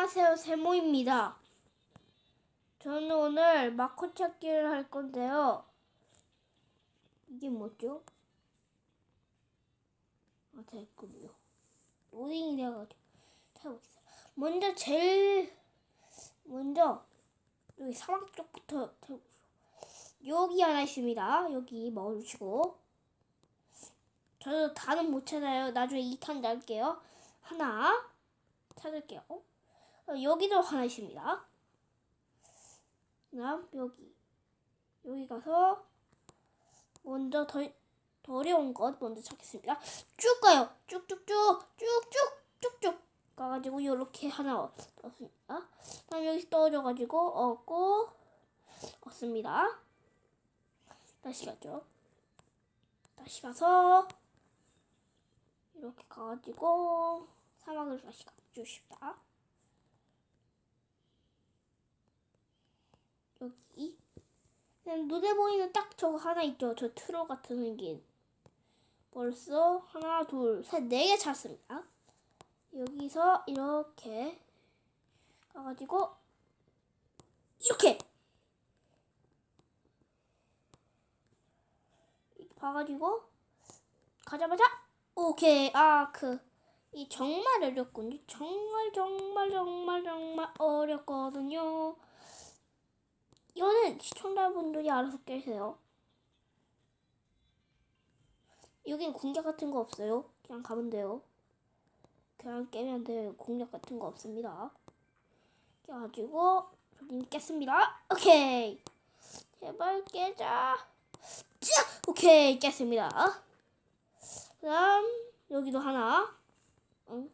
안녕하세요 세모입니다. 저는 오늘 마코 찾기를 할 건데요. 이게 뭐죠? 아 됐군요. 로딩이 돼가지고 찾아보겠습니다. 먼저 제일 먼저 여기 사막 쪽부터 찾아보죠. 여기 하나 있습니다. 여기 먹어주시고 저도 다는 못 찾아요. 나중에 2탄 날게요. 하나 찾을게요. 어, 여기도 하나 있습니다. 그다음 여기 여기 가서 먼저 더, 더 어려운 것 먼저 찾겠습니다. 쭉 가요. 쭉쭉쭉 쭉쭉 쭉쭉 가가지고 이렇게 하나 얻습니다. 그다음 여기 떨어져가지고 얻고 얻습니다. 다시 가죠. 다시 가서 이렇게 가가지고 사막을 다시 가주십니다. 여기 그냥 눈에 보이는 딱 저거 하나 있죠. 저 트로 같은 생긴. 벌써 하나, 둘, 셋, 네개 찾습니다. 여기서 이렇게 가가지고 이렇게 봐가지고 가자마자 오케이 아그이 정말 어렵군요 정말 정말 정말 정말 어렵거든요 이거는 시청자분들이 알아서 깨세요. 여긴 공작 같은 거 없어요. 그냥 가면 돼요. 그냥 깨면 돼요 공작 같은 거 없습니다. 깨가지고 저님 깼습니다. 오케이. 제발 깨자. 짜! 오케이. 깼습니다. 그다음 여기도 하나. 응.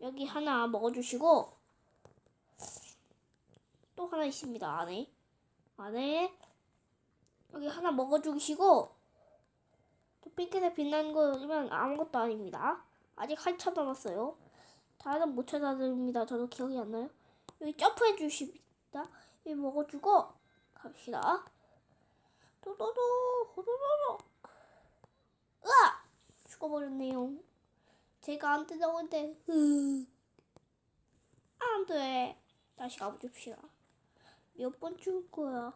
여기 하나 먹어주시고 또 하나 있습니다. 안에 안에 여기 하나 먹어주시고 또 핑크색 빛나는 거면 아무것도 아닙니다. 아직 한참 남았어요. 다른 못 찾아듭니다. 저도 기억이 안 나요. 여기 점프해 주십니다. 여기 먹어주고 갑시다. 도도도 호도도도. 으아! 죽어버렸네요. 제가 안 뜨다고는데 안돼. 다시 가보십시다 몇번 죽을 거야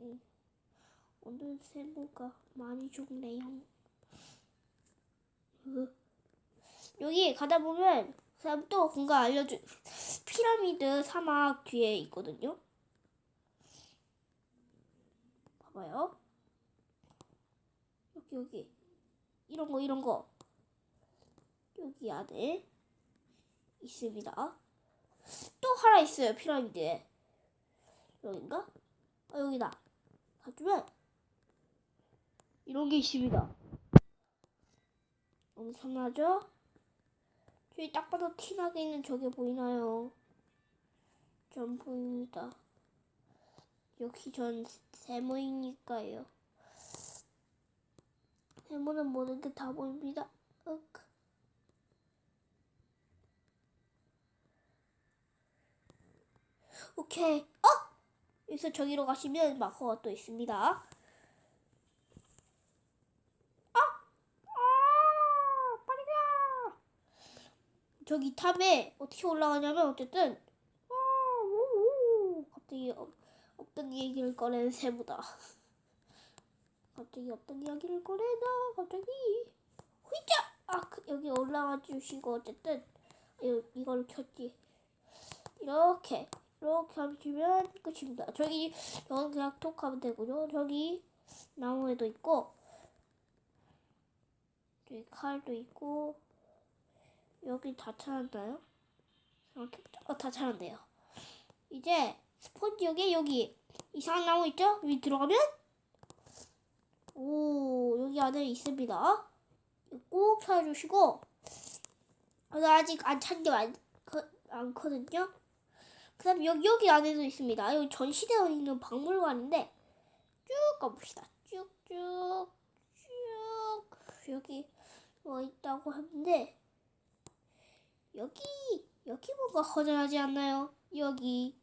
응. 오늘 세모가 많이 죽네요 으. 여기 가다 보면 또 뭔가 알려주 피라미드 사막 뒤에 있거든요 봐봐요 여기 여기 이런 거 이런 거 여기 안에 있습니다. 또 하나 있어요 피라미드에 여긴가? 아 여기다. 가주면 이런 게 있습니다. 엄청나죠? 저기 딱 봐도 티나게 있는 저게 보이나요? 전 보입니다. 역시 전 세모이니까요. 세모는 모든 게 다 보입니다. 윽. 오케이. 어? 여기서 저기로 가시면 마커가 또 있습니다. 아! 아! 빨리 가! 저기 탑에 어떻게 올라가냐면 어쨌든 아, 우, 우. 갑자기 어, 없던 얘기를 꺼낸 세모다. 갑자기 어떤 이야기를 꺼내나 갑자기 휘자 아 그, 여기 올라와 주시고 어쨌든 이, 이걸 켰지 이렇게 이렇게 하시면 끝입니다 저기 여기 그냥 톡 하면 되고요 저기 나무에도 있고 저기 칼도 있고 여기 다 찾았나요? 어, 다 찾았네요 이제 스폰지역에 여기 이상한 나무 있죠? 여기 들어가면 오, 여기 안에 있습니다. 꼭 찾아주시고, 아직 안 찾는 게 많거든요. 그 다음 여기, 여기 안에도 있습니다. 여기 전시되어 있는 박물관인데, 쭉 가봅시다. 쭉쭉, 쭉. 여기 뭐 있다고 하는데, 여기, 여기 뭔가 허전하지 않나요? 여기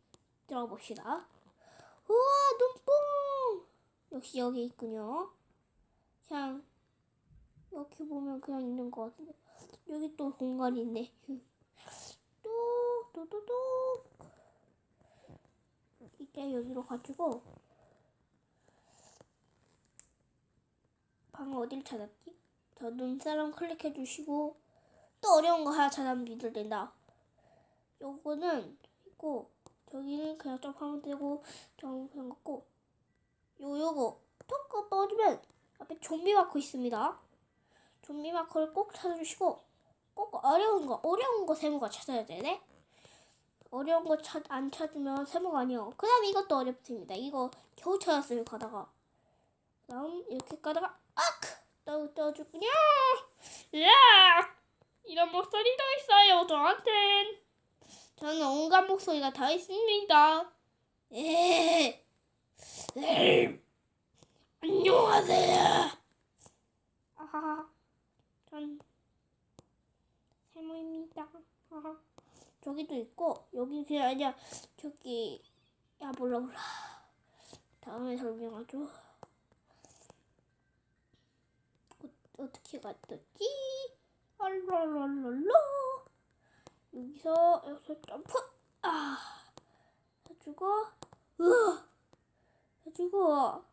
들어봅시다. 우와, 눈뽕! 역시 여기 있군요. 그냥 이렇게 보면 그냥 있는 것 같은데 여기 또 공간이 있네. 또, 또, 또, 또. 이제 여기로 가지고. 방금 어딜 찾았지? 저 눈사람 클릭해 주시고. 또 어려운 거 하나 믿을 된다. 요거는 있고, 저기는 그냥 점프하면 되고, 저는 그냥 갖고, 요, 요거, 톡 떠주면 앞에 좀비 마크 있습니다. 좀비 마크를 꼭 찾아주시고, 꼭 어려운 거, 어려운 거 세모가 찾아야 되네. 어려운 거 찾, 안 찾으면 세모가 아니요. 그 다음 이것도 어렵습니다. 이거 겨우 찾았어요, 가다가. 그 다음 이렇게 가다가, 악! 떠, 떠주군요. 야! 이런 목소리도 있어요, 저한텐. 저는 온갖 목소리가 다 있습니다. 에 안녕하세요. 아하하. 전 세모입니다. 아하. 저기도 있고 여기 그냥 아니야 저기 야 몰라 몰라. 다음에 설명하죠. 어, 어떻게 갔었지? 알랄랄랄라. 여기서 여기서 점프. 아. 해주고 으 해주고 아.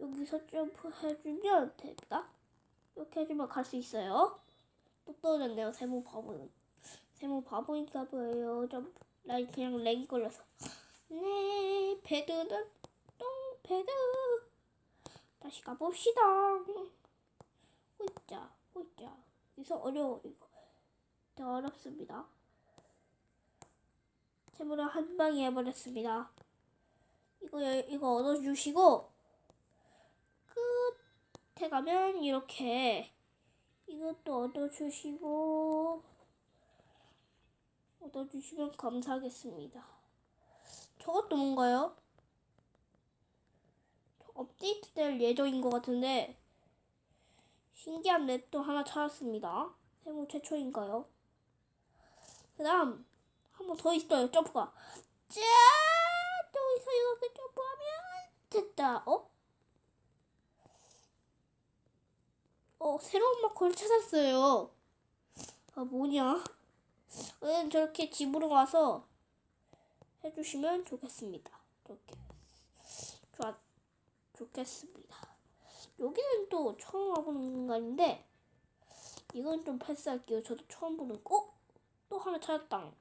여기서 점프 해주면 됩니다. 이렇게 해주면 갈 수 있어요. 또 떨어졌네요. 세모 바보는. 세모 바보인가 봐요. 좀, 나 그냥 렉이 걸려서. 네, 배드는 똥 배드. 다시 가봅시다. 호이자, 호이자. 여기서 어려워 이거. 더 어렵습니다. 세모를 한 방에 해버렸습니다. 이거 이거 얻어주시고 끝에 가면 이렇게 이것도 얻어주시고 얻어주시면 감사하겠습니다. 저것도 뭔가요? 저 업데이트 될 예정인 것 같은데 신기한 맵도 하나 찾았습니다. 세모 최초인가요? 그 다음 한 번 더 있어요 점프가 짜! 또 있어 이렇게 점프하면 됐다 어? 어, 새로운 마커를 찾았어요. 아, 뭐냐? 은 저렇게 집으로 와서 해주시면 좋겠습니다. 이렇게. 좋아, 좋겠습니다. 여기는 또 처음 와보는 공간인데, 이건 좀 패스할게요. 저도 처음 보는, 어? 또 하나 찾았다.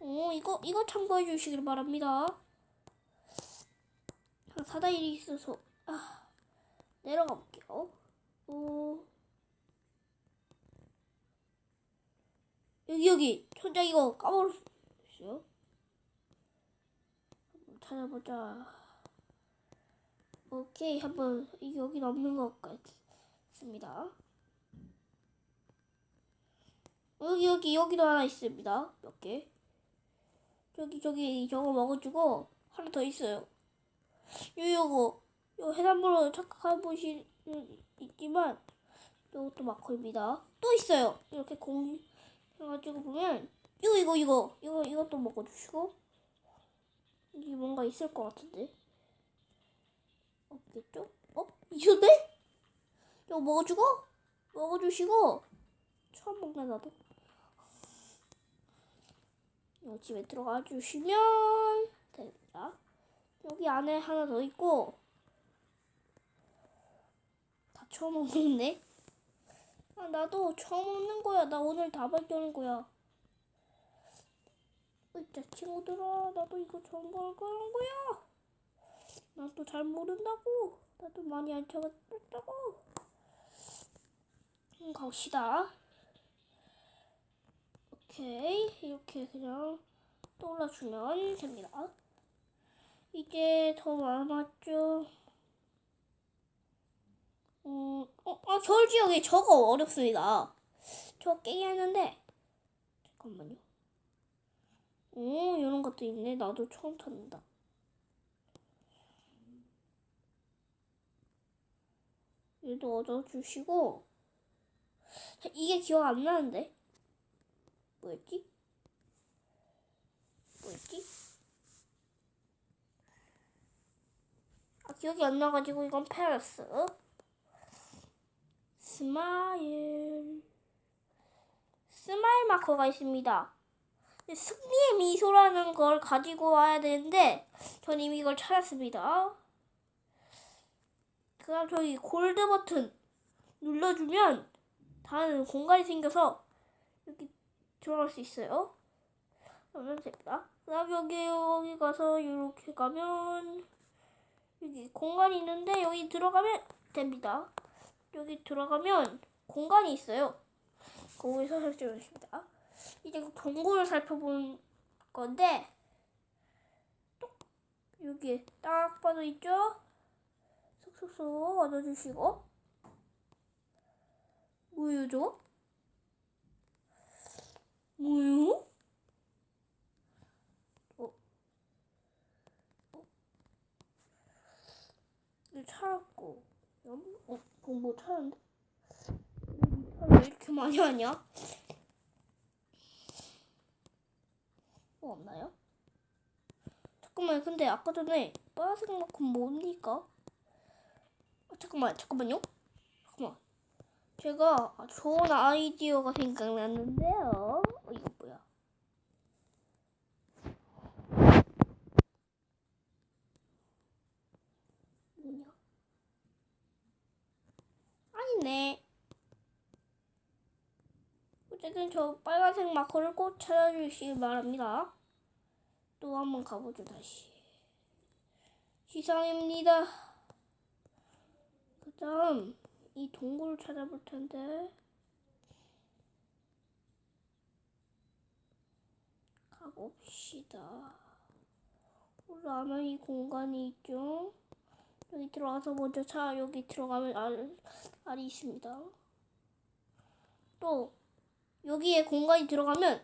어, 이거, 이거 참고해 주시길 바랍니다. 사다 일이 있어서, 아, 내려가 볼게요. 어... 여기 여기 천장 이거 까먹었어요. 한번 찾아보자. 오케이 한번 이게 여기 없는 것 같습니다. 여기 여기 여기도 하나 있습니다. 몇 개? 저기 저기 저거 먹어주고 하나 더 있어요. 요 요거 요 해산물로 착각해 보시. 있지만 이것도 마커입니다. 또 있어요. 이렇게 공 해가지고 보면 이거 이거 이거 이거 이것도 먹어주시고 이게 뭔가 있을 것 같은데 없겠죠? 어? 있었네? 이거 먹어주고 먹어주시고 처음 먹네 나도. 이 집에 들어가 주시면 됩니다. 여기 안에 하나 더 있고 처음 먹는데? 아, 나도 처음 먹는 거야. 나 오늘 다 발견한 거야. 으짜 친구들아, 나도 이거 처음 발견한 거야. 난또잘 모른다고. 나도 많이 안 찾았다고. 음, 갑시다. 오케이. 이렇게 그냥 떠올라주면 됩니다. 이제 더 남았죠. 음, 어, 아, 겨울 지역에 저거 어렵습니다. 저 깨기 했는데, 잠깐만요. 오, 이런 것도 있네. 나도 처음 찾는다. 얘도 얻어주시고, 이게 기억 안 나는데? 뭐였지? 뭐였지? 아, 기억이 안 나가지고 이건 페러스. 스마일. 스마일 마커가 있습니다. 승리의 미소라는 걸 가지고 와야 되는데 전 이미 이걸 찾았습니다. 그다음 저기 골드 버튼 눌러주면 다른 공간이 생겨서 여기 들어갈 수 있어요. 그러면 됩니다. 그다음 여기 여기 가서 이렇게 가면 여기 공간이 있는데 여기 들어가면 됩니다. 여기 들어가면 공간이 있어요. 거기서 설정을 했습니다. 이제 동굴을 살펴볼 건데 똑 여기 딱 빠져 있죠? 쏙쏙쏙 얻어주시고 저거? 뭐예요? 어? 어? 음? 어? 그거 뭐 찾았는데? 왜 이렇게 많이 하냐? 뭐 없나요? 잠깐만 근데 아까 전에 빨간색 만큼 뭡니까? 아, 잠깐만 잠깐만요 잠깐만 제가 좋은 아이디어가 생각났는데요 어, 이거 뭐야 뭐냐 아니네 어쨌든 저 빨간색 마커를 꼭 찾아주시기 바랍니다. 또 한번 가보죠 다시. 시상입니다. 그 다음 이 동굴을 찾아볼 텐데 가봅시다. 올라가면 이 공간이 있죠. 여기 들어가서 먼저 차 여기 들어가면 알 알이 있습니다. 또 여기에 공간이 들어가면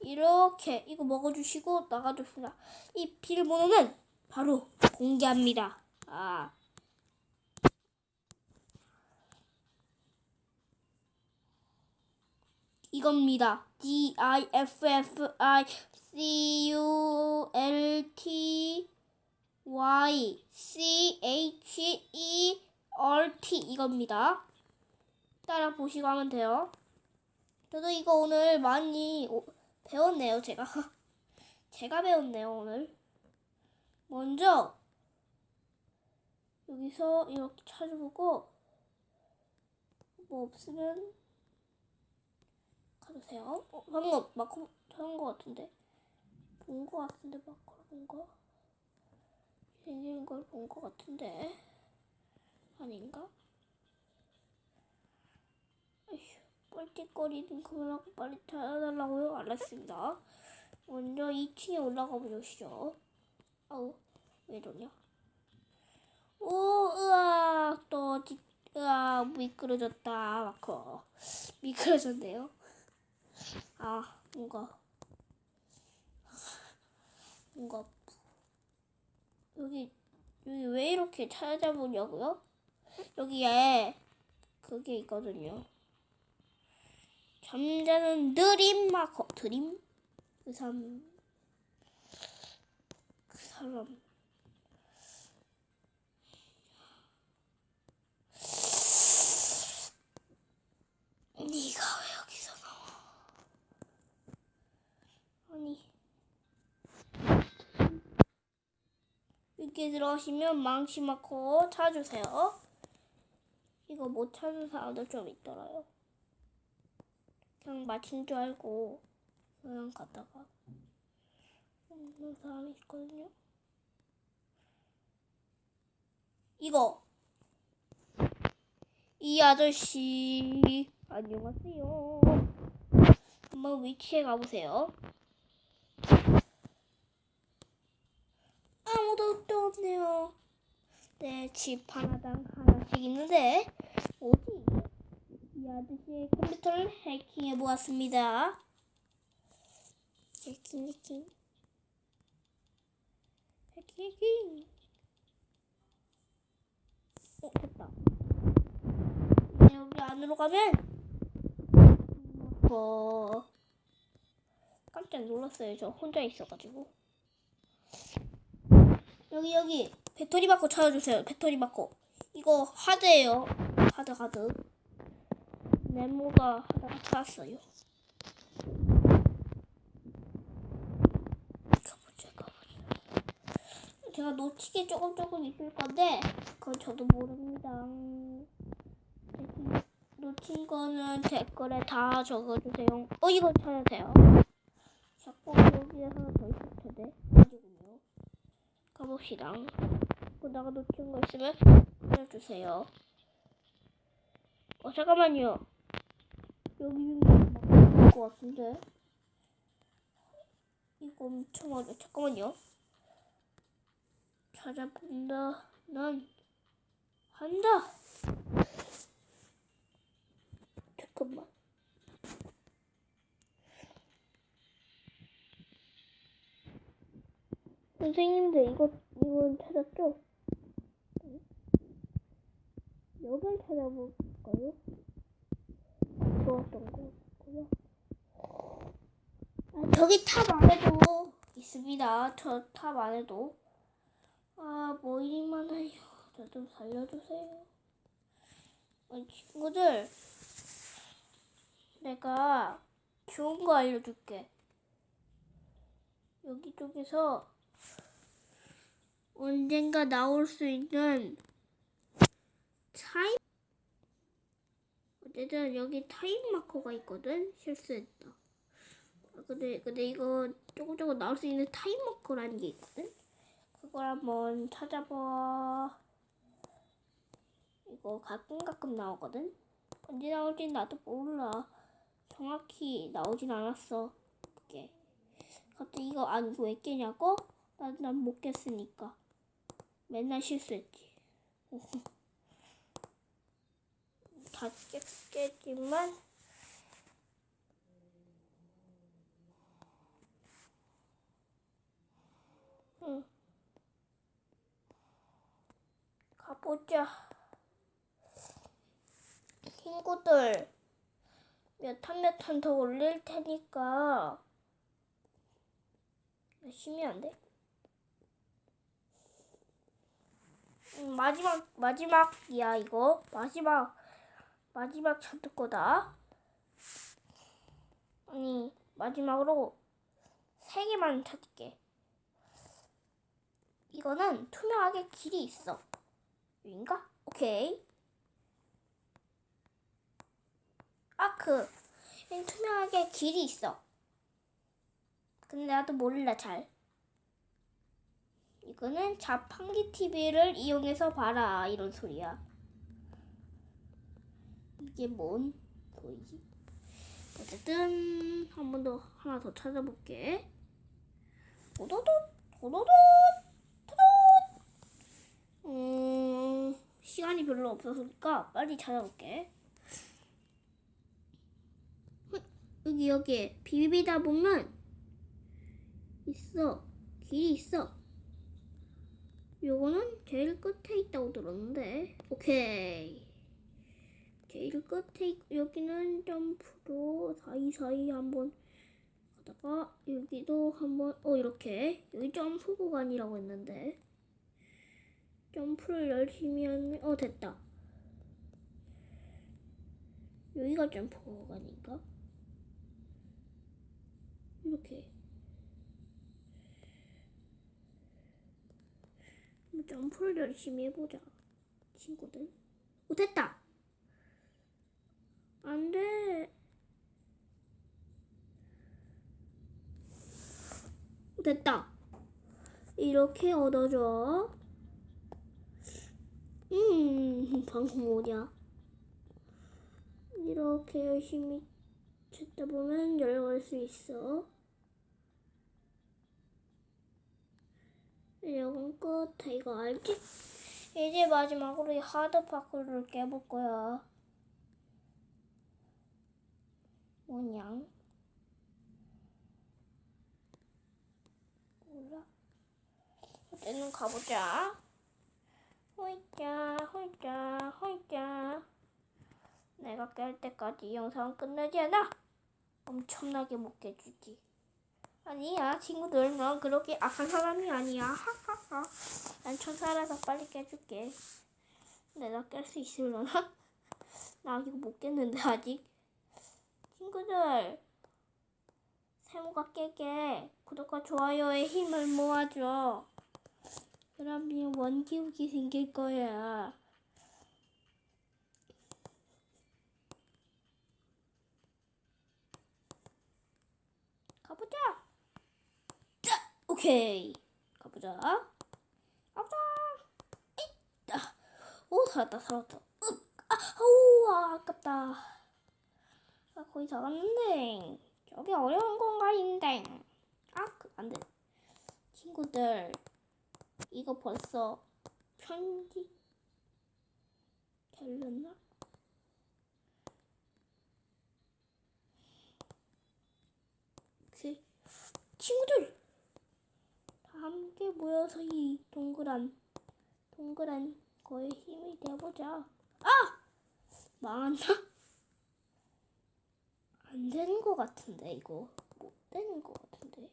이렇게 이거 먹어주시고 나가줍니다. 이 비밀번호는 바로 공개합니다. 아. 이겁니다. D I F F I C U L T Y C H E R T 이겁니다. 따라 보시고 하면 돼요. 저도 이거 오늘 많이 오- 배웠네요, 제가. 제가 배웠네요, 오늘. 먼저 여기서 이렇게 찾아보고 뭐 없으면 가주세요. 어, 방금 마커 찾은 것 같은데 본 것 같은데 마커를 본 거? 생긴 걸 본 것 같은데 아닌가? 에휴. 뻘짓거리는 그만하고 빨리 찾아달라고요. 알았습니다. 먼저 2층에 올라가 보시죠. 아우, 왜 이러냐? 오, 으악, 또, 지, 으악, 미끄러졌다. 마커. 미끄러졌네요. 아, 뭔가. 뭔가. 여기, 여기 왜 이렇게 찾아보냐고요? 여기에 그게 있거든요. 잠자는 드림 마커 드림? 그 사람 그 사람. 네가 왜 여기서 나와? 아니. 여기 들어가시면 망치 마커 찾아주세요. 이거 못 찾는 사람들 좀 있더라요 그냥 마친 줄 알고 그냥 갔다가 없는 사람이 있거든요. 이거 이 아저씨 안녕하세요. 한번 위치에 가보세요. 아무도 또 없네요. 네, 집 하나당 하나씩 있는데 뭐지? 이 아저씨의 컴퓨터를 해킹해 보았습니다. 해킹, 해킹. 해킹, 해킹. 어, 됐다. 이제 여기 안으로 가면, 어, 깜짝 놀랐어요. 저 혼자 있어가지고. 여기, 여기, 배터리 바꿔 찾아주세요. 배터리 바꿔. 이거 하드예요. 하드, 하드. 네모가 하나가 찾았어요. 가보자, 가보자. 제가 놓치게 조금 조금 있을 건데 그건 저도 모릅니다. 놓친 거는 댓글에 다 적어주세요. 어 이거 찾으세요. 자꾸 여기에 하나 더 있을 텐데 가지고요. 가봅시다. 보다가 놓친 거 있으면 알려주세요. 어 잠깐만요. 여기 막것 같은데. 이거 엄청 어려. 잠깐만요. 찾아본다. 난 한다. 잠깐만. 선생님들 이거 이건 찾았죠? 네. 여길 찾아볼까요? 좋았던 거고요. 아, 저기 탑 안에도 있습니다. 저 탑 안에도. 아, 뭐 이리 많아요. 저 좀 살려주세요. 아, 친구들, 내가 좋은 거 알려줄게. 여기 쪽에서 언젠가 나올 수 있는 타임 어쨌든 여기 타임 마커가 있거든? 실수했다. 아, 근데 근데 이거 조금 조금 나올 수 있는 타임 마커라는 게 있거든? 그걸 한번 찾아봐. 이거 가끔 가끔 나오거든? 언제 나올지 나도 몰라. 정확히 나오진 않았어 그게. 갑자기 이거 안 이거 왜 깨냐고? 난못 깼으니까. 맨날 실수했지 다 깼겠지만 응. 가보자 친구들 몇탄몇탄 더 올릴 테니까 열심히 안 돼? 음, 마지막 마지막이야 이거 마지막 마지막 찾을 거다. 아니 마지막으로 세 개만 찾을게. 이거는 투명하게 길이 있어. 여긴가? 오케이. 아크. 그 투명하게 길이 있어. 근데 나도 몰라 잘. 이거는 자판기 TV를 이용해서 봐라 이런 소리야. 이게 뭔 소리지? 어쨌든 한 번 더 하나 더 찾아볼게. 도도도 도도도 도도. 음 시간이 별로 없어서니까 빨리 찾아볼게. 어, 여기 여기 비비다 보면 있어 길이 있어. 요거는 제일 끝에 있다고 들었는데 오케이 제일 끝에 있- 여기는 점프로 사이사이 한번 가다가 여기도 한번 어 이렇게. 여기 점프 구간이라고 했는데. 점프를 열심히 하면 어 됐다. 여기가 점프 구간인가? 이렇게. 점프를 열심히 해보자 친구들. 오 됐다 안돼 오, 됐다 이렇게 얻어줘 음 방금 뭐냐 이렇게 열심히 찾다 보면 열어갈 수 있어 이건 끝. 이거 알지? 이제 마지막으로 이 하드 파크를 깨볼 거야. 뭐냐? 몰라. 어쨌든 가보자. 호이자, 호이자, 호이자. 내가 깰 때까지 이 영상은 끝나지 않아. 엄청나게 못 깨주지. 아니야 친구들 넌 그렇게 악한 사람이 아니야 하하하 난 천사라서 빨리 깨줄게 나깰수 있으려나? 나 이거 못 깼는데 아직 친구들 세모가 깨게 구독과 좋아요의 힘을 모아줘. 그러면 원기욱이 생길 거야. 가보자. 자, 오케이. 가보자. 가보자. 있다. 오, 살았다, 살았다. 으, 아, 아, 아깝다. 아, 거의 다 왔는데. 저기 어려운 공간인데. 아, 그, 안 돼. 친구들, 이거 벌써 편지 될렸나? 그 친구들 다 함께 모여서 이 동그란 동그란 거에 힘을 내보자. 아 망한다. 안 되는 것 같은데 이거. 못 되는 것 같은데.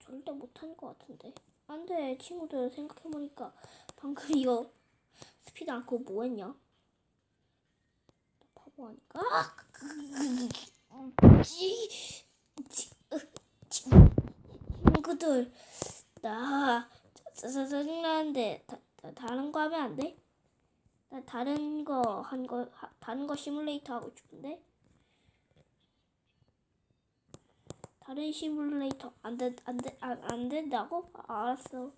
절대 못하는 것 같은데. 안 돼 친구들 생각해보니까. 방금 이거 스피드 않고 뭐 했냐? 바보 아니까 아! 친구들. 나 짜증나는데 다른 거 하면 안 돼? 나 다른 거 한거 다른 거 시뮬레이터 하고 싶은데 다른 시뮬레이터 안돼안돼안 된다고? 아, 알았어.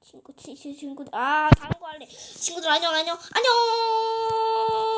친구 친 친구들. 아 다른 거 할래. 친구들 안녕 안녕. 안녕